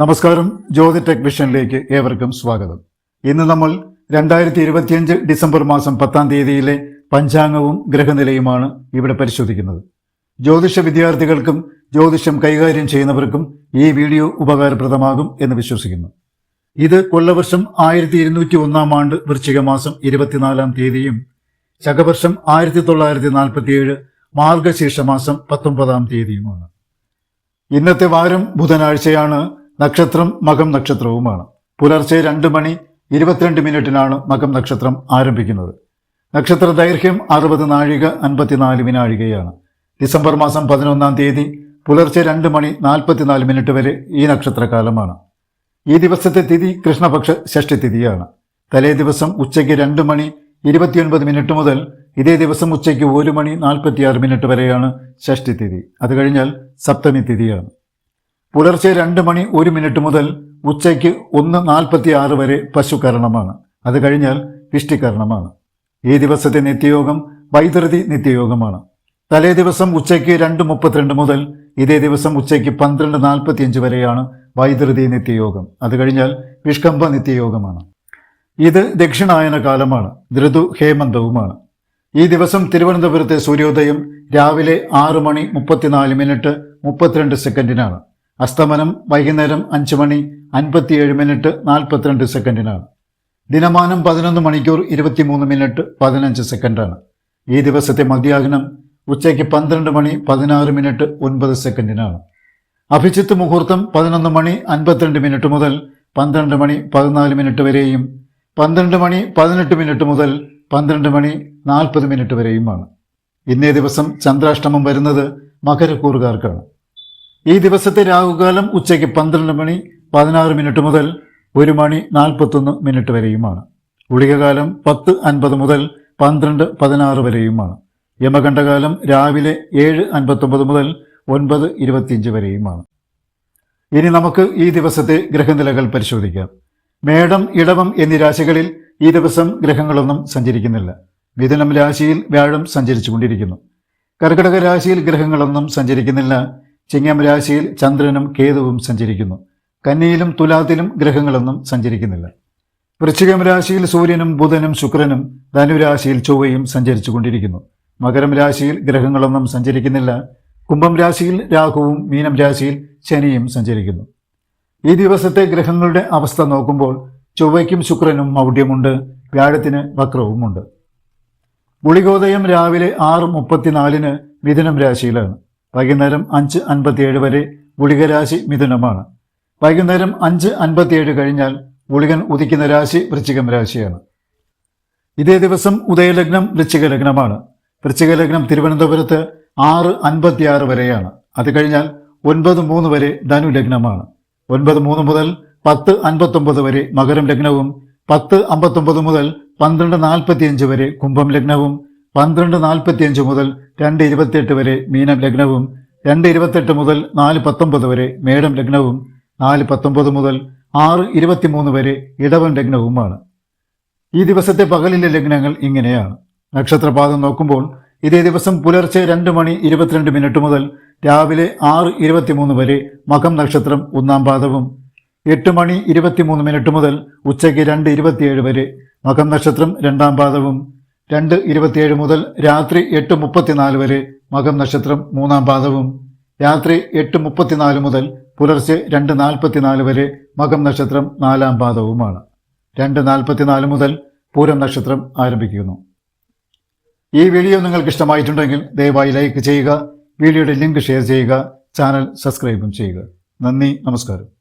നമസ്കാരം. ജ്യോതി ടെക് വിഷനിലേക്ക് ഏവർക്കും സ്വാഗതം. ഇന്ന് നമ്മൾ രണ്ടായിരത്തി ഇരുപത്തിയഞ്ച് ഡിസംബർ മാസം പത്താം തീയതിയിലെ പഞ്ചാംഗവും ഗ്രഹനിലയുമാണ് ഇവിടെ പരിശോധിക്കുന്നത്. ജ്യോതിഷ വിദ്യാർത്ഥികൾക്കും ജ്യോതിഷം കൈകാര്യം ചെയ്യുന്നവർക്കും ഈ വീഡിയോ ഉപകാരപ്രദമാകും എന്ന് വിശ്വസിക്കുന്നു. ഇത് കൊല്ലവർഷം ആയിരത്തി ഇരുന്നൂറ്റി ഒന്നാം ആണ്ട് വൃശ്ചിക മാസം ഇരുപത്തിനാലാം തീയതിയും ശകവർഷം ആയിരത്തി തൊള്ളായിരത്തി നാൽപ്പത്തിയേഴ് മാർഗശീർഷ മാസം പത്തൊമ്പതാം തീയതിയുമാണ്. ഇന്നത്തെ വാരം ബുധനാഴ്ചയാണ് നക്ഷത്രം മകം നക്ഷത്രവുമാണ്. പുലർച്ചെ രണ്ട് മണി ഇരുപത്തിരണ്ട് മിനിറ്റിനാണ് മകം നക്ഷത്രം ആരംഭിക്കുന്നത്. നക്ഷത്ര ദൈർഘ്യം അറുപത് നാഴിക അൻപത്തിനാല് വിനാഴികയാണ്. ഡിസംബർ മാസം പതിനൊന്നാം തീയതി പുലർച്ചെ രണ്ട് മണി നാൽപ്പത്തിനാല് മിനിറ്റ് വരെ ഈ നക്ഷത്രകാലമാണ്. ഈ ദിവസത്തെ തിഥി കൃഷ്ണപക്ഷ ഷഷ്ടി തിഥിയാണ്. തലേ ദിവസം ഉച്ചയ്ക്ക് രണ്ട് മണി ഇരുപത്തിയൊൻപത് മിനിറ്റ് മുതൽ ഇതേ ദിവസം ഉച്ചയ്ക്ക് ഒരു മണി നാൽപ്പത്തിയാറ് മിനിറ്റ് വരെയാണ് ഷഷ്ടി തിഥി. അത് കഴിഞ്ഞാൽ സപ്തമി തിഥിയാണ്. പുലർച്ചെ രണ്ട് മണി ഒരു മിനിറ്റ് മുതൽ ഉച്ചയ്ക്ക് ഒന്ന് നാൽപ്പത്തി ആറ് വരെ പശുകരണമാണ് അത് കഴിഞ്ഞാൽ ഇഷ്ടികരണമാണ് ഈ ദിവസത്തെ നിത്യയോഗം വൈദ്യുതി നിത്യയോഗമാണ്. തലേ ദിവസം ഉച്ചയ്ക്ക് രണ്ട് മുപ്പത്തിരണ്ട് മുതൽ ഇതേ ദിവസം ഉച്ചയ്ക്ക് പന്ത്രണ്ട് നാൽപ്പത്തിയഞ്ച് വരെയാണ് വൈദ്യുതി നിത്യയോഗം. അത് കഴിഞ്ഞാൽ വിഷ്കംഭ നിത്യയോഗമാണ്. ഇത് ദക്ഷിണായന കാലമാണ്. ഋതു ഹേമന്തവുമാണ്. ഈ ദിവസം തിരുവനന്തപുരത്തെ സൂര്യോദയം രാവിലെ ആറ് മണി മുപ്പത്തിനാല് മിനിറ്റ് മുപ്പത്തിരണ്ട് സെക്കൻഡിനാണ്. അസ്തമനം വൈകുന്നേരം അഞ്ച് മണി അൻപത്തിയേഴ് മിനിറ്റ് നാൽപ്പത്തിരണ്ട് സെക്കൻഡിനാണ്. ദിനമാനം പതിനൊന്ന് മണിക്കൂർ ഇരുപത്തിമൂന്ന് മിനിറ്റ് പതിനഞ്ച് സെക്കൻഡാണ്. ഈ ദിവസത്തെ മധ്യാഹ്നം ഉച്ചയ്ക്ക് പന്ത്രണ്ട് മണി പതിനാറ് മിനിറ്റ് ഒൻപത് സെക്കൻഡിനാണ്. അഭിജിത്ത് മുഹൂർത്തം പതിനൊന്ന് മണി അൻപത്തിരണ്ട് മിനിറ്റ് മുതൽ പന്ത്രണ്ട് മണി പതിനാല് മിനിറ്റ് വരെയും പന്ത്രണ്ട് മണി പതിനെട്ട് മിനിറ്റ് മുതൽ പന്ത്രണ്ട് മണി നാൽപ്പത് മിനിറ്റ് വരെയുമാണ്. ഇന്നേ ദിവസം ചന്ദ്രാഷ്ടമം വരുന്നത് മകരക്കൂറുകാർക്കാണ്. ഈ ദിവസത്തെ രാഹുകാലം ഉച്ചയ്ക്ക് പന്ത്രണ്ട് മണി പതിനാറ് മിനിറ്റ് മുതൽ ഒരു മണി നാൽപ്പത്തൊന്ന് മിനിറ്റ് വരെയുമാണ്. ഗുളികകാലം പത്ത് അൻപത് മുതൽ പന്ത്രണ്ട് പതിനാറ് വരെയുമാണ്. യമകണ്ഠകാലം രാവിലെ ഏഴ് അൻപത്തൊമ്പത് മുതൽ ഒൻപത് ഇരുപത്തിയഞ്ച് വരെയുമാണ്. ഇനി നമുക്ക് ഈ ദിവസത്തെ ഗ്രഹനിലകൾ പരിശോധിക്കാം. മേടം ഇടവം എന്നീ രാശികളിൽ ഈ ദിവസം ഗ്രഹങ്ങളൊന്നും സഞ്ചരിക്കുന്നില്ല. മിഥുനം രാശിയിൽ വ്യാഴം സഞ്ചരിച്ചു കൊണ്ടിരിക്കുന്നു കർക്കിടക രാശിയിൽ ഗ്രഹങ്ങളൊന്നും സഞ്ചരിക്കുന്നില്ല. ചിങ്ങം രാശിയിൽ ചന്ദ്രനും കേതുവും സഞ്ചരിക്കുന്നു. കന്നിയിലും തുലാത്തിലും ഗ്രഹങ്ങളൊന്നും സഞ്ചരിക്കുന്നില്ല. വൃശ്ചികം രാശിയിൽ സൂര്യനും ബുധനും ശുക്രനും ധനുരാശിയിൽ ചൊവ്വയും സഞ്ചരിച്ചു കൊണ്ടിരിക്കുന്നു മകരം രാശിയിൽ ഗ്രഹങ്ങളൊന്നും സഞ്ചരിക്കുന്നില്ല. കുംഭം രാശിയിൽ രാഹുവും മീനം രാശിയിൽ ശനിയും സഞ്ചരിക്കുന്നു. ഈ ദിവസത്തെ ഗ്രഹങ്ങളുടെ അവസ്ഥ നോക്കുമ്പോൾ ചൊവ്വയ്ക്കും ശുക്രനും മൗഢ്യമുണ്ട് വ്യാഴത്തിന് വക്രവുമുണ്ട്. ഗുളികോദയം രാവിലെ ആറ് മുപ്പത്തിനാലിന് മിഥുനം രാശിയിലാണ്. വൈകുന്നേരം അഞ്ച് അൻപത്തിയേഴ് വരെ ഗുളികരാശി മിഥുനമാണ്. വൈകുന്നേരം അഞ്ച് അൻപത്തിയേഴ് കഴിഞ്ഞാൽ ഗുളികൻ ഉദിക്കുന്ന രാശി വൃശ്ചികം രാശിയാണ്. ഇതേ ദിവസം ഉദയലഗ്നം വൃശ്ചിക ലഗ്നമാണ്. വൃശ്ചിക ലഗ്നം തിരുവനന്തപുരത്ത് ആറ് അൻപത്തിയാറ് വരെയാണ്. അത് കഴിഞ്ഞാൽ ഒൻപത് മൂന്ന് വരെ ധനുലഗ്നമാണ് ഒൻപത് മൂന്ന് മുതൽ പത്ത് അൻപത്തൊമ്പത് വരെ മകരം ലഗ്നവും പത്ത് അമ്പത്തൊമ്പത് മുതൽ പന്ത്രണ്ട് നാൽപ്പത്തിയഞ്ച് വരെ കുംഭം ലഗ്നവും പന്ത്രണ്ട് നാൽപ്പത്തിയഞ്ച് മുതൽ രണ്ട് ഇരുപത്തിയെട്ട് വരെ മീനം ലഗ്നവും രണ്ട് ഇരുപത്തെട്ട് മുതൽ നാല് പത്തൊമ്പത് വരെ മേടം ലഗ്നവും നാല് പത്തൊമ്പത് മുതൽ ആറ് ഇരുപത്തിമൂന്ന് വരെ ഇടവൻ ലഗ്നവുമാണ്. ഈ ദിവസത്തെ പകലിലെ ലഗ്നങ്ങൾ ഇങ്ങനെയാണ്. നക്ഷത്രപാദം നോക്കുമ്പോൾ ഇതേ ദിവസം പുലർച്ചെ രണ്ട് മണി ഇരുപത്തിരണ്ട് മിനിറ്റ് മുതൽ രാവിലെ ആറ് ഇരുപത്തിമൂന്ന് വരെ മകം നക്ഷത്രം ഒന്നാം പാദവും എട്ട് മണി ഇരുപത്തിമൂന്ന് മിനിറ്റ് മുതൽ ഉച്ചയ്ക്ക് രണ്ട് ഇരുപത്തിയേഴ് വരെ മകം നക്ഷത്രം രണ്ടാം പാദവും രണ്ട് ഇരുപത്തിയേഴ് മുതൽ രാത്രി എട്ട് മുപ്പത്തിനാല് വരെ മകം നക്ഷത്രം മൂന്നാം പാദവും രാത്രി എട്ട് മുപ്പത്തിനാല് മുതൽ പുലർച്ചെ രണ്ട് നാൽപ്പത്തിനാല് വരെ മകം നക്ഷത്രം നാലാം പാദവുമാണ്. രണ്ട് നാൽപ്പത്തിനാല് മുതൽ പൂരം നക്ഷത്രം ആരംഭിക്കുന്നു. ഈ വീഡിയോ നിങ്ങൾക്ക് ഇഷ്ടമായിട്ടുണ്ടെങ്കിൽ ദയവായി ലൈക്ക് ചെയ്യുക വീഡിയോയുടെ ലിങ്ക് ഷെയർ ചെയ്യുക ചാനൽ സബ്സ്ക്രൈബും ചെയ്യുക. നന്ദി നമസ്കാരം.